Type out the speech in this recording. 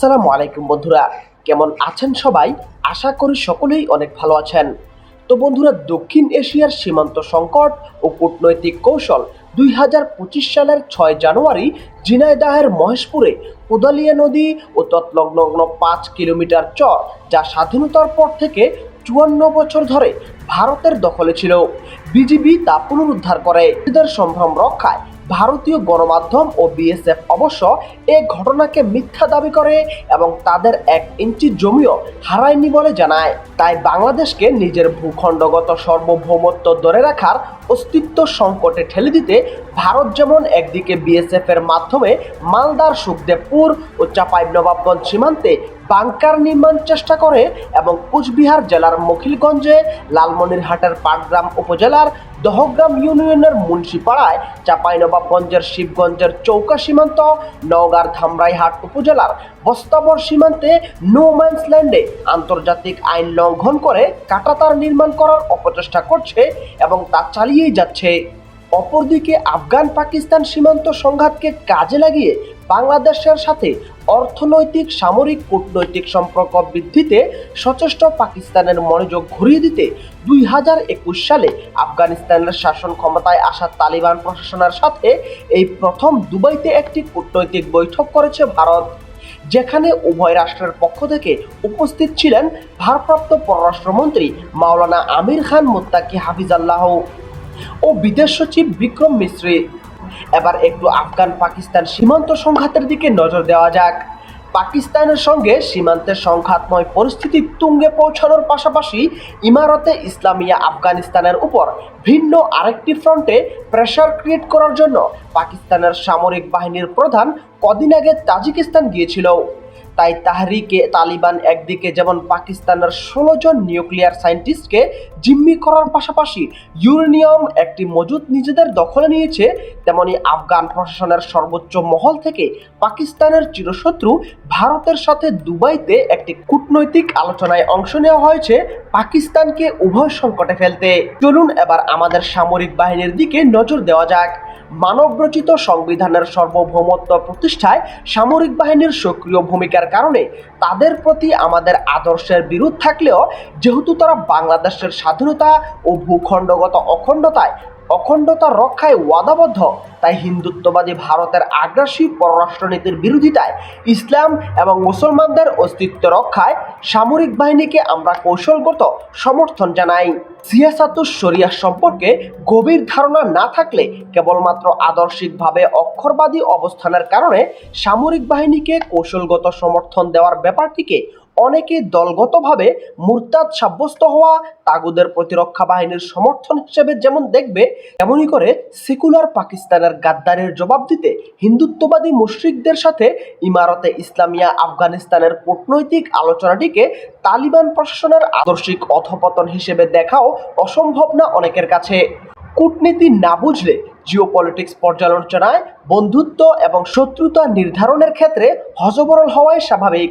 আসসালামু আলাইকুম বন্ধুরা, কেমন আছেন সবাই? আশা করি সকলেই অনেক ভালো আছেন। তো বন্ধুরা, দক্ষিণ এশিয়ার সীমান্ত সংকট ও কূটনৈতিক কৌশল দুই হাজার পঁচিশ সালের ছয় জানুয়ারি ঝিনাইদাহের মহেশপুরে কোদালিয়া নদী ও তৎলগ্ন পাঁচ কিলোমিটার চর, যা স্বাধীনতার পর থেকে চুয়ান্ন বছর ধরে ভারতের দখলে ছিল। বিজিবি তা পুনরুদ্ধার করে। সম্ভ্রম রক্ষায় ভারতীয় গণমাধ্যম ও বিএসএফ অবশ্য এ ঘটনাকে মিথ্যা দাবি করে এবং তাদের এক ইঞ্চি জমিও হারায়নি বলে জানায়। তাই বাংলাদেশকে নিজের ভূখণ্ডগত সার্বভৌমত্ব ধরে রাখার অস্তিত্ব সংকটে ঠেলে দিতে ভারত যেমন একদিকে বিএসএফ এর মাধ্যমে মালদার সুখদেবপুর ও চাঁপাইনবাবগঞ্জ সীমান্তে বাংকার নির্মাণ চেষ্টা করে এবং কুচবিহার জেলার মখিলগঞ্জে লালমনিরহাটের পাটগ্রাম উপজেলার দহগ্রাম ইউনিয়নের মুন্সিপাড়ায় চাঁপাইনবাবগঞ্জের শিবগঞ্জের চৌকা সীমান্ত, নওগাঁর ধামরাইহাট উপজেলার বস্তাবর সীমান্তে নো ম্যান্স ল্যান্ডে আন্তর্জাতিক আইন লঙ্ঘন করে কাটাতার নির্মাণ করার অপচেষ্টা করছে এবং তা চালিয়েই যাচ্ছে। অপরদিকে আফগান পাকিস্তান সীমান্ত সংঘাতকে কাজে লাগিয়ে বাংলাদেশের সাথে অর্থনৈতিক, সামরিক, কূটনৈতিক সম্পর্ক বৃদ্ধিতে সচেষ্ট পাকিস্তানের মনোযোগ ঘুরিয়ে দিতে দুই হাজার একুশ সালে আফগানিস্তানের শাসন ক্ষমতায় আসা তালিবান প্রশাসনের সাথে এই প্রথম দুবাইতে একটি কূটনৈতিক বৈঠক করেছে ভারত, যেখানে উভয় রাষ্ট্রের পক্ষ থেকে উপস্থিত ছিলেন ভারপ্রাপ্ত পররাষ্ট্রমন্ত্রী মাওলানা আমির খান মুত্তাকি হাফিজাল্লাহ ও বিদেশ সচিব বিক্রম মিশ্রি। এবার একটু আফগান পাকিস্তান সীমান্ত সংঘাতের দিকে নজর দেওয়া যাক। পাকিস্তানের সঙ্গে সীমান্তের সংঘাতময় পরিস্থিতি তুঙ্গে পৌঁছানোর পাশাপাশি ইমারতে ইসলামিয়া আফগানিস্তানের উপর ভিন্ন আরেকটি ফ্রন্টে প্রেশার ক্রিয়েট করার জন্য পাকিস্তানের সামরিক বাহিনীর প্রধান কদিন আগে তাজিকিস্তান গিয়েছিল। তাই তাহরিকে তালিবান একদিকে যেমন পাকিস্তানের ষোলো জন নিউক্লিয়ার সায়েন্টিস্টকে জিম্মি করার পাশাপাশি ইউরেনিয়াম একটি মজুদ নিজেদের দখলে নিয়েছে, তেমনি আফগান প্রশাসনের সর্বোচ্চ মহল থেকে পাকিস্তানের চিরশত্রু ভারতের সাথে দুবাইতে একটি কূটনৈতিক আলোচনায় অংশ নেওয়া হয়েছে পাকিস্তানকে উভয় সংকটে ফেলতে। চলুন এবার আমাদের সামরিক বাহিনীর দিকে নজর দেওয়া যাক। মানবরচিত সংবিধানের সার্বভৌমত্ব প্রতিষ্ঠায় সামরিক বাহিনীর সক্রিয় ভূমিকার কারণে তাদের প্রতি আমাদের আদর্শের বিরোধ থাকলেও, যেহেতু তারা বাংলাদেশের স্বাধীনতা ও ভূখণ্ডগত অখণ্ডতায় অখণ্ডতা রক্ষায় ওয়াদাবদ্ধ। তাই হিন্দুত্ববাদী ভারতের আগ্রাসী পররাষ্ট্রনীতির বিরোধিতায় ইসলাম এবং মুসলমানদের অস্তিত্ব রক্ষায় সামরিক বাহিনীকে আমরা কৌশলগত সমর্থন জানাই। সিয়াসাতুস শরিয়া সম্পর্কে গভীর ধারণা না থাকলে কেবলমাত্র আদর্শিকভাবে অক্ষরবাদী অবস্থানের কারণে সামরিক বাহিনীকে কৌশলগত সমর্থন দেওয়ার ব্যাপারটিকে অনেকে দলগতভাবে মুরতাদ সাব্যস্ত হওয়া তাগুদের প্রতিরক্ষা বাহিনীর সমর্থন হিসেবে যেমন দেখবে তেমনি করে সেকুলার পাকিস্তানের গাদ্দারের জবাব দিতে হিন্দুত্ববাদী মুশ্রিকদের সাথে ইমারতে ইসলামিয়া আফগানিস্তানের কূটনৈতিক আলোচনাটিকে তালিবান প্রশাসনের আদর্শিক অধপতন হিসেবে দেখাও অসম্ভব না অনেকের কাছে। কূটনীতি না বুঝলে জিওপলিটিক্স পর্যালোচনায় বন্ধুত্ব এবং শত্রুতা নির্ধারণের ক্ষেত্রে হজবরল হওয়াই স্বাভাবিক।